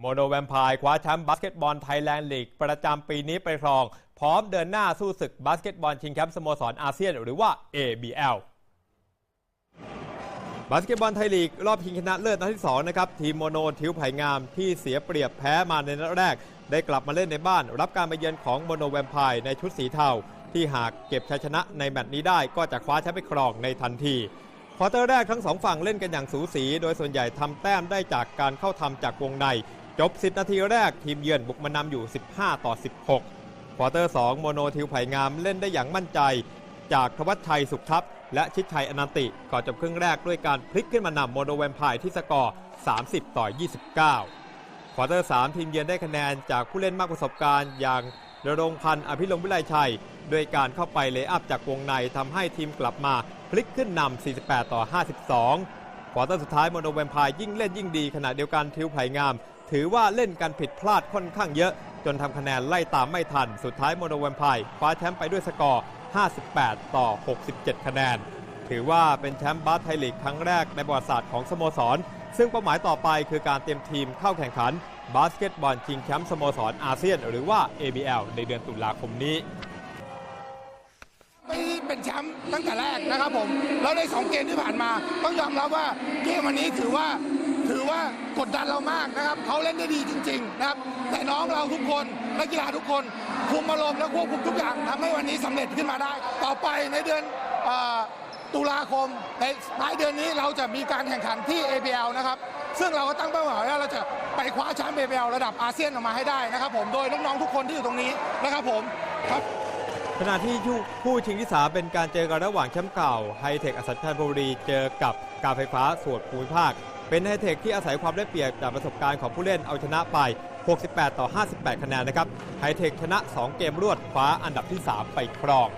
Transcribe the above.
โมโนแวมพร์คว้าแชมป์บาสเกตบอลไทยแลนด์ลีกประจำปีนี้ไปครอง พร้อมเดินหน้าสู้ศึกบาสเกตบอลชิงแชมป์สโมสรอาเซียนหรือว่า ABL บาสเกตบอลไทยลีก รอบชิงชนะเลิศนัดที่ 2 นะครับ ทีมโมโนทิวไผ่งามที่เสียเปรียบแพ้มาในนัดแรก ได้กลับมาเล่นในบ้าน รับการมาเยือนของโมโนแวมพร์ในชุดสีเทาที่หากเก็บชัยชนะในแมตช์นี้ได้ก็จะคว้าแชมป์ไปครองในทันทีควอเตอร์แรกทั้งสองฝั่งเล่นกันอย่างสูสี โดยส่วนใหญ่ทำแต้มได้จากการเข้าทำจากวงใน จบ 10 นาทีแรกทีมเยือนบุกมานำอยู่ 15 ต่อ 16 ควอเตอร์ 2 โมโนทิวไผ่งามเล่นได้อย่างมั่นใจ จากทวัชชัยสุขทัพ และชิดชัยอนันติก่อนจบครึ่งแรกด้วยการพลิกขึ้นมานำโมโนแวมไพร์ที่สกอร์ 30 ต่อ 29 ควอเตอร์ 3 ทีมเยือนได้คะแนนจากผู้เล่นมากประสบการณ์อย่างนรงพันธ์อภิรมวิไลชัย ด้วยการเข้าไปเลย์อัพจากวงในทำให้ทีมกลับมาพลิกขึ้นนำ 48 ต่อ 52 ควอเตอร์สุดท้ายโมโนแวมไพร์ยิ่งเล่นยิ่งดีขณะเดียวกันทิวไผ่งาม ถือว่าเล่นกันผิดพลาดค่อนข้างเยอะ จนทำคะแนนไล่ตามไม่ทัน สุดท้ายโมโนแวมไพร์คว้าแชมป์ไปด้วยสกอร์ 58 ต่อ 67 คะแนน ถือว่าเป็นแชมป์บาสไทยลีกครั้งแรกในประวัติศาสตร์ของสโมสร ซึ่งเป้าหมายต่อไปคือการเตรียมทีมเข้าแข่งขันบาสเกตบอลชิงแชมป์สโมสรอาเซียน หรือว่า ABL ในเดือนตุลาคมนี้ไม่เป็นแชมป์ตั้งแต่แรกนะครับผมแล้วในสองเกมที่ผ่านมา ต้องยอมรับว่าเกมวันนี้ถือว่า ถือว่ากดดันเรามากนะครับเขาเล่นได้ดีจริง ๆ นะครับ แต่น้องเราทุกคนนักกีฬาทุกคนคุมอารมณ์และควบคุมทุกอย่างทำให้วันนี้สำเร็จขึ้นมาได้ ต่อไปในเดือนอตุลาคมในปลายเดือนนี้เราจะมีการแข่งขันที่ ABL นะครับ ซึ่งเราก็ตั้งเป้าหมายว่าเราจะไปคว้าแชมป์ ABL ระดับอาเซียนออกมาให้ได้นะครับผมโดยน้องๆทุกคนที่อยู่ตรงนี้นะครับผมครับขณะที่คู่ชิงที่สามเป็นการเจอกันระหว่างแชมป์เก่าไฮเทคอสัมชัญบุรีเจอกับการไฟฟ้าส่วนภูมิภาค เป็นไฮเทคที่อาศัยความได้เปรียบจากประสบการณ์ของผู้เล่นเอาชนะไป 68 ต่อ 58 คะแนนนะครับไฮเทคชนะ 2 เกมรวดคว้าอันดับที่ 3 ไปครอง